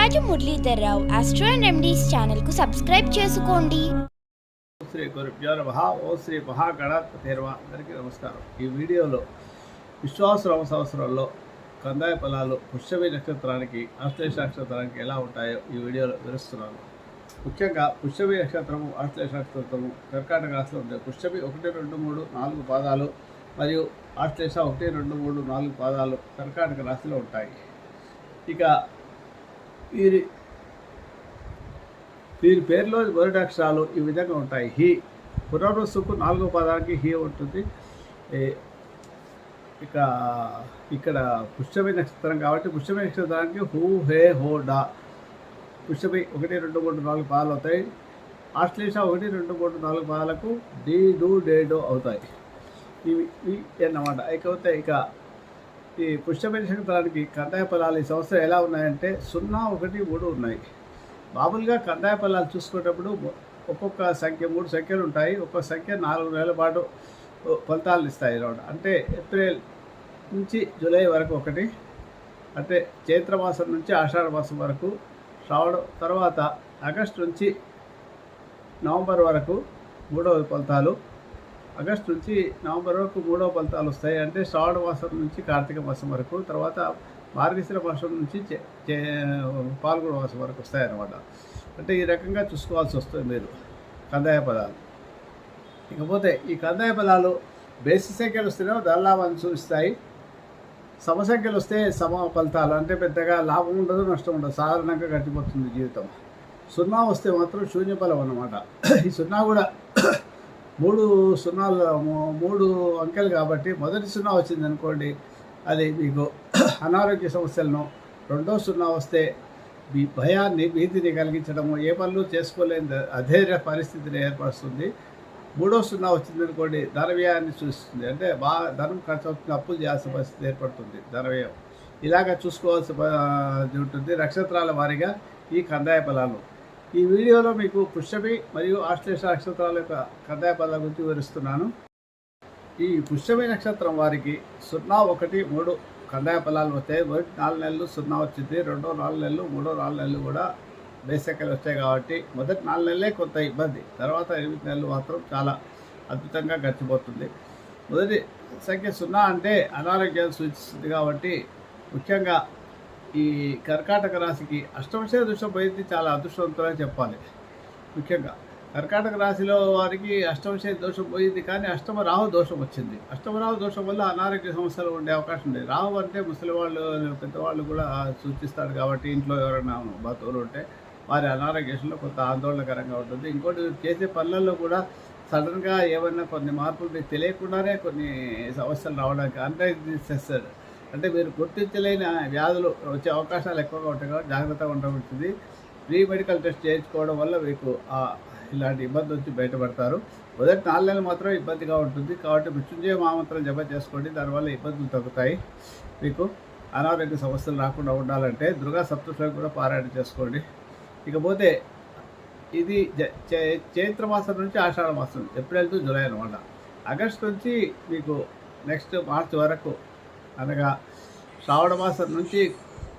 Raju Muralidharrao astro and remedies ఛానల్కు subscribe చేసుకోండి. శ్రీ గురుభ్యో నమ. ఓ శ్రీ మహాగణాధిపతిర్వ. అందరికీ నమస్కారం. ఈ వీడియోలో విశ్వాసరామ సంవత్సరంలో కందాయ ఫలాలు పుష్యమి నక్షత్రానికి ఆశ్లేష నక్షత్రానికి ఎలా ఉంటాయో ఈ వీడియోలో వివరిస్తున్నాను. ముఖ్యంగా పుష్యమి నక్షత్రము ఆశ్లేష నక్షత్రము కర్కాటక రాశిలో ఉంటాయి పుష్యమి ఒకటి రెండు మూడు నాలుగు పాదాలు మరియు ఆశ్లేష ఒకటి రెండు మూడు నాలుగు పాదాలు కర్కాటక రాశిలో ఉంటాయి. ఇక వీరి వీరి పేరులో మొదటి ఈ విధంగా ఉంటాయి. హీ పునరుసుకు నాలుగో పదానికి హీ ఉంటుంది. ఇక ఇక్కడ పుష్యమి నక్షత్రం కాబట్టి పుష్యమి నక్షత్రానికి హూ హే హో డా. పుష్యమి ఒకటి రెండు మూడు నాలుగు పాదాలు అవుతాయి. ఆశ్లేష ఒకటి రెండు మూడు నాలుగు పాదాలకు డీ డూ డే డో అవుతాయి. ఇవి ఇవి అన్నమాట. ఇకపోతే ఇక ఈ పుష్యమి ఫలానికి కందాయ ఫలాలు ఈ సంవత్సరం ఎలా ఉన్నాయంటే సున్నా ఒకటి మూడు ఉన్నాయి. మామూలుగా కందాయ ఫలాలు చూసుకునేటప్పుడు ఒక్కొక్క సంఖ్య మూడు సంఖ్యలు ఉంటాయి. ఒక్కొక్క సంఖ్య నాలుగు నెలల పాటు ఫలితాలు ఇస్తాయి అనమాట అంటే ఏప్రిల్ నుంచి జూలై వరకు ఒకటి అంటే చైత్ర మాసం నుంచి ఆషాఢ మాసం వరకు శ్రావణ తర్వాత ఆగస్టు నుంచి నవంబర్ వరకు మూడవ ఫలితాలు ఆగస్టు నుంచి నవంబర్ వరకు మూడవ ఫలితాలు వస్తాయి. అంటే శ్రావణ మాసం నుంచి కార్తీక మాసం వరకు తర్వాత మార్గశిర మాసం నుంచి చే- చే- పాల్గొన మాసం వరకు వస్తాయి అన్నమాట అంటే ఈ రకంగా చూసుకోవాల్సి వస్తుంది మీరు. కందాయ పదాలు. ఇకపోతే ఈ కందాయ పదాలు బేసి సంఖ్యలు వస్తేనేమో ధనలాభాన్ని సమ సమసంఖ్యలు వస్తే సమ ఫలితాలు. అంటే పెద్దగా లాభం ఉండదు నష్టం ఉండదు. సాధారణంగా గడిచిపోతుంది జీవితం. సున్నా వస్తే మాత్రం శూన్య ఫలం అన్నమాట. ఈ సున్నా కూడా మూడు సున్నాలు మూడు అంకెలు కాబట్టి మొదటి సున్నా వచ్చింది అనుకోండి అది మీకు అనారోగ్య సమస్యలను రెండో సున్నా వస్తే మీ భయాన్ని భీతిని కలిగించడము ఏ పనులు చేసుకోలేని అధైర్య పరిస్థితిని ఏర్పరుస్తుంది. మూడో సున్నా వచ్చింది అనుకోండి ధనవ్యయాన్ని సూచిస్తుంది అంటే బాగా ధనం ఖర్చు అవుతుంది అప్పులు చేయాల్సిన పరిస్థితి ఏర్పడుతుంది ధనవ్యయం. ఇలాగ చూసుకోవాల్సి ఉంటుంది. నక్షత్రాల వారీగా ఈ కందాయ ఫలాలు. ఈ వీడియోలో మీకు పుష్యమి మరియు ఆశ్లేష నక్షత్రాల యొక్క కందాయ ఫలాల గురించి వివరిస్తున్నాను. ఈ పుష్యమి నక్షత్రం వారికి సున్నా ఒకటి మూడు కందాయ ఫలాలు వస్తాయి. మొదటి నాలుగు నెలలు సున్నా వచ్చింది. రెండో నాలుగు నెలలు మూడో నాలుగు నెలలు కూడా బేసెక్కలు వచ్చాయి కాబట్టి మొదటి నాలుగు నెలలే కొంత ఇబ్బంది. తర్వాత ఎనిమిది నెలలు మాత్రం చాలా అద్భుతంగా గడిచిపోతుంది. మొదటి సంఖ్య సున్నా అంటే అనారోగ్యాన్ని సూచిస్తుంది కాబట్టి ముఖ్యంగా ఈ కర్కాటక రాశికి అష్టమశయ దృష్టం పోయింది చాలా అదృష్టవంతులని చెప్పాలి. ముఖ్యంగా కర్కాటక రాశిలో వారికి అష్టమశయ దోషం పోయింది కానీ అష్టమ రాహు దోషం వచ్చింది. అష్టమ రాహు దోషం వల్ల అనారోగ్య సమస్యలు ఉండే అవకాశం ఉంది. రాహు అంటే ముసలి వాళ్ళు పెద్దవాళ్ళు కూడా సూచిస్తాడు కాబట్టి ఇంట్లో ఎవరైనా బంధువులు ఉంటే వారి అనారోగ్యంలో కొంత ఆందోళనకరంగా ఉంటుంది. ఇంకోటి చేసే పనులలో కూడా సడన్గా ఏమైనా కొన్ని మార్పులు మీకు తెలియకుండానే కొన్ని సమస్యలు రావడానికి అంటే చేస్తారు అంటే మీరు గుర్తించలేని వ్యాధులు వచ్చే అవకాశాలు ఎక్కువగా ఉంటాయి కాబట్టి జాగ్రత్తగా ఉండవలసింది. ప్రీ మెడికల్ టెస్ట్ చేయించుకోవడం వల్ల మీకు ఇలాంటి ఇబ్బంది వచ్చి బయటపడతారు. మొదటి నాలుగు నెలలు మాత్రం ఇబ్బందిగా ఉంటుంది. కాబట్టి మృత్యుంజయ మామంత్రం జప చేసుకోండి. దానివల్ల ఇబ్బందులు తగ్గుతాయి. మీకు అనారోగ్య సమస్యలు రాకుండా ఉండాలంటే దుర్గా సప్తశ్లోకి కూడా పారాయణ చేసుకోండి. ఇకపోతే ఇది చై- చైత్ర మాసం నుంచి ఆషాఢ మాసం ఏప్రిల్ టు జూలై అనమాట ఆగస్ట్ నుంచి మీకు నెక్స్ట్ మార్చ్ వరకు అనగా శ్రావణ మాసం నుంచి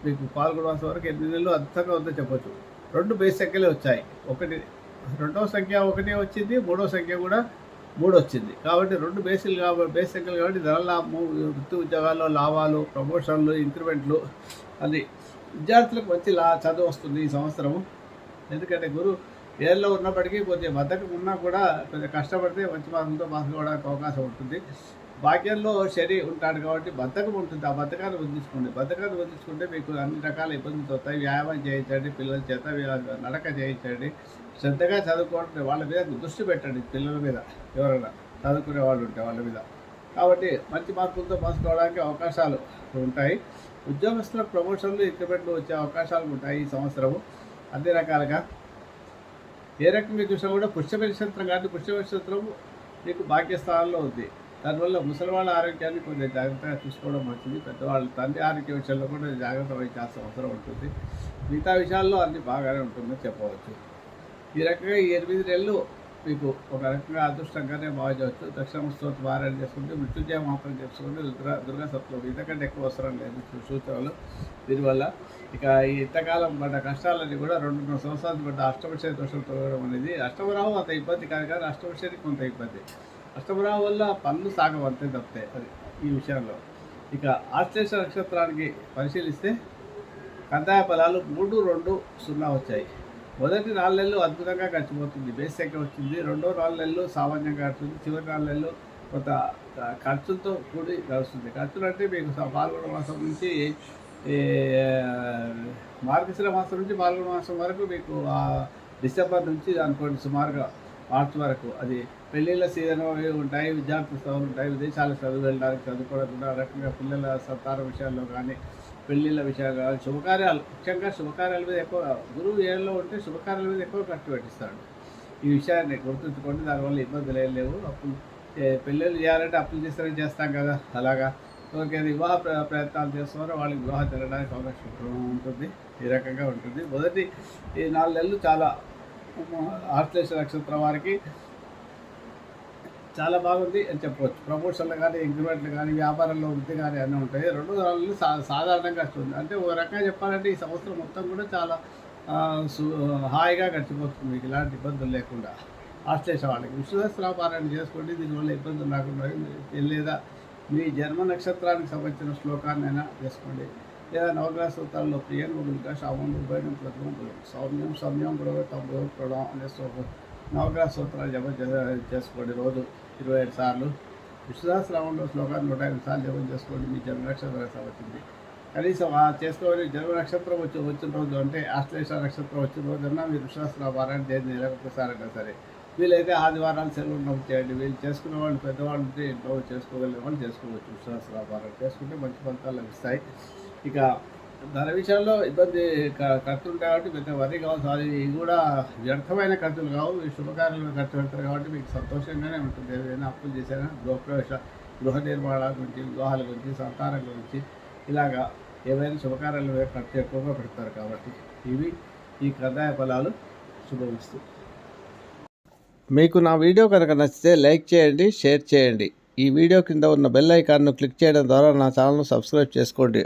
మీకు పాల్గొన మాసం వరకు ఎనిమిది నెలలు అద్భుతంగా ఉందో చెప్పొచ్చు. రెండు బేస్ సంఖ్యలే వచ్చాయి. ఒకటి రెండవ సంఖ్య ఒకటి వచ్చింది మూడవ సంఖ్య కూడా మూడు వచ్చింది. కాబట్టి రెండు బేసులు కాబట్టి బేస్ సంఖ్యలు కాబట్టి ధర లాభము వృత్తి ఉద్యోగాల్లో లాభాలు ప్రమోషన్లు ఇంక్రిమెంట్లు అది విద్యార్థులకు మంచి లా చదువు వస్తుంది ఈ సంవత్సరము. ఎందుకంటే గురువు ఏళ్ళలో ఉన్నప్పటికీ కొద్దిగా బద్దకం ఉన్నా కూడా కొంచెం కష్టపడితే మంచి మార్కులతో పాస్ కావడానికి అవకాశం ఉంటుంది. భాగ్యంలో శని ఉంటాడు కాబట్టి బద్ధకం ఉంటుంది. ఆ బద్ధకాన్ని వదిలించుకోండి. బద్ధకాన్ని వదిలించుకుంటే మీకు అన్ని రకాల ఇబ్బందులు వస్తాయి వ్యాయామం చేయించండి పిల్లల చేత నడక చేయించండి. శ్రద్ధగా చదువుకోండి వాళ్ళ మీద దృష్టి పెట్టండి పిల్లల మీద. ఎవరైనా చదువుకునే వాళ్ళు ఉంటే వాళ్ళ మీద. కాబట్టి మంచి మార్కులతో పంచుకోవడానికి అవకాశాలు ఉంటాయి. ఉద్యోగస్తుల ప్రమోషన్లు ఇంక్రిమెంట్లు వచ్చే అవకాశాలు ఉంటాయి ఈ సంవత్సరము. అన్ని రకాలుగా. ఏ రకంగా చూసినా కూడా పుష్యమ నక్షత్రం కాబట్టి పుష్యమ నక్షత్రం మీకు భాగ్యస్థానంలో ఉంది. దానివల్ల ముసలి వాళ్ళ ఆరోగ్యాన్ని కొంచెం జాగ్రత్తగా చూసుకోవడం మంచిది. పెద్దవాళ్ళ తండ్రి ఆరోగ్య విషయంలో కూడా జాగ్రత్త వహించాల్సిన అవసరం ఉంటుంది. మిగతా విషయాల్లో అన్ని బాగానే ఉంటుందని చెప్పవచ్చు. ఈ రకంగా ఈ ఎనిమిది నెలలు మీకు ఒక రకంగా అదృష్టంగానే భావించవచ్చు. దక్షిణ స్తోత్ర పారాయణ చేసుకుంటే మృత్యుంజయ మాత్రం చేసుకుంటే దుర్గా దుర్గా సప్తమి ఇంతకంటే ఎక్కువ అవసరం లేదు సూచనలు. దీనివల్ల ఇక ఈ ఇంతకాలం పడ్డ కష్టాలన్నీ కూడా రెండున్నర సంవత్సరాలు పడ్డ అష్టమశని దోషం తొలగడం అనేది అష్టమరావు అంత ఇబ్బంది కాదు కానీ అష్టమశని కొంత ఇబ్బంది. అష్టమరావు వల్ల పనులు సాగవంతే తప్పితే అది ఈ విషయంలో. ఇక ఆశ్లేష నక్షత్రానికి పరిశీలిస్తే కందాయ ఫలాలు మూడు రెండు సున్నా వచ్చాయి. మొదటి నాలుగు నెలలు అద్భుతంగా గడిచిపోతుంది. బేస్ సంఖ్య వచ్చింది? రెండో నాలుగు నెలలు సామాన్యంగా గడుస్తుంది. చివరి నాలుగు నెలలు కొంత ఖర్చులతో కూడి గడుస్తుంది ఖర్చులు అంటే మీకు పాల్గొన మాసం నుంచి మార్గశిర మాసం నుంచి పాల్గొన మాసం వరకు మీకు డిసెంబర్ నుంచి అనుకోండి సుమారుగా మార్చి వరకు. అది పెళ్ళిళ్ళ సీజన్ అవి ఉంటాయి విద్యార్థి సభలు ఉంటాయి విదేశాలకు చదువు వెళ్ళడానికి చదువుకోవడం ఆ రకంగా పిల్లల సంతాన విషయాల్లో కానీ పెళ్ళిళ్ళ విషయాలు కానీ శుభకార్యాలు ముఖ్యంగా శుభకార్యాల మీద ఎక్కువ గురువు ఏళ్ళలో ఉంటే శుభకార్యాల మీద ఎక్కువ ఖర్చు పెట్టిస్తాడు. ఈ విషయాన్ని గుర్తుంచుకోండి దానివల్ల ఇబ్బందులు ఏం లేవు. అప్పులు పెళ్ళిళ్ళు చేయాలంటే అప్పులు చేస్తారని చేస్తాం కదా అలాగా. ఎవరికైనా వివాహ ప్రయత్నాలు చేస్తున్నారో వాళ్ళకి వివాహం తినడానికి అవకాశం ఉంటుంది ఈ రకంగా ఉంటుంది. మొదటి ఈ నాలుగు నెలలు చాలా ఆశ్లేష నక్షత్రం వారికి చాలా బాగుంది అని చెప్పవచ్చు. ప్రమోషన్లు కానీ ఇంక్రిమెంట్లు కానీ వ్యాపారంలో వృద్ధి కానీ అన్నీ ఉంటాయి. రెండు నెలలు సా సాధారణంగా వస్తుంది అంటే ఒక రకంగా చెప్పాలంటే ఈ సంవత్సరం మొత్తం కూడా చాలా సు- హాయిగా గడిచిపోతుంది మీకు ఇలాంటి ఇబ్బందులు లేకుండా. ఆశ్లేష వాళ్ళకి విశ్వదస్త్ర పారాయణ చేసుకోండి. దీనివల్ల ఇబ్బందులు రాకుండా లేదా. మీ జన్మ నక్షత్రానికి సంబంధించిన శ్లోకాన్ని అయినా చేసుకోండి. లేదా నవగ్రహ సూత్రాల్లో ప్రియం గుడిగా శామం ఉపయోగం సౌమ్యం సౌమ్యం గొడవ తమ్ముడు అనే శ్లోకం. నవగ్రహ సూత్రాలు జపం చేసుకోండి రోజు ఇరవై ఐదు సార్లు. విశ్వదాశ్రామంలో శ్లోకాన్ని నూట ఐదు సార్లు జపం చేసుకోండి. మీ జన్మ నక్షత్ర వచ్చింది కనీసం ఆ చేసుకోవాలి జన్మ నక్షత్రం వచ్చి వచ్చిన రోజు అంటే ఆశ్లేష నక్షత్రం వచ్చిన రోజన్నా మీరు విశ్వాస వారాన్ని దేని నెలకు సరే. వీలైతే ఆదివారాలు సెలవు ఉన్నప్పుడు చేయండి. వీళ్ళు చేసుకునే వాళ్ళు పెద్దవాళ్ళు ఉంటే ఇంట్లో చేసుకోగలిగిన వాళ్ళు చేసుకోవచ్చు. విశ్వాస పారాయణ చేసుకుంటే మంచి ఫలితాలు లభిస్తాయి. ఇక దాని విషయంలో ఇబ్బంది క- ఖర్చులు కాబట్టి పెద్ద వరి కావచ్చు అది కూడా వ్యర్థమైన ఖర్చులు కావు. ఈ శుభకార్యాలు ఖర్చు పెడతారు కాబట్టి మీకు సంతోషంగానే ఉంటుంది. ఏదైనా అప్పులు చేసినా గృహప్రవేశ గృహ నిర్మాణాల గురించి వివాహాల గురించి సంతానం గురించి ఇలాగా ఏవైనా శుభకార్యాల ఖర్చు ఎక్కువగా పెడతారు కాబట్టి ఇవి ఈ కందాయ ఫలాలు. శుభమిస్తూ. మీకు నా వీడియో కనుక నచ్చితే లైక్ చేయండి షేర్ చేయండి. ఈ వీడియో కింద ఉన్న బెల్ ఐకాన్ను క్లిక్ చేయడం ద్వారా నా ఛానల్ను సబ్స్క్రైబ్ చేసుకోండి.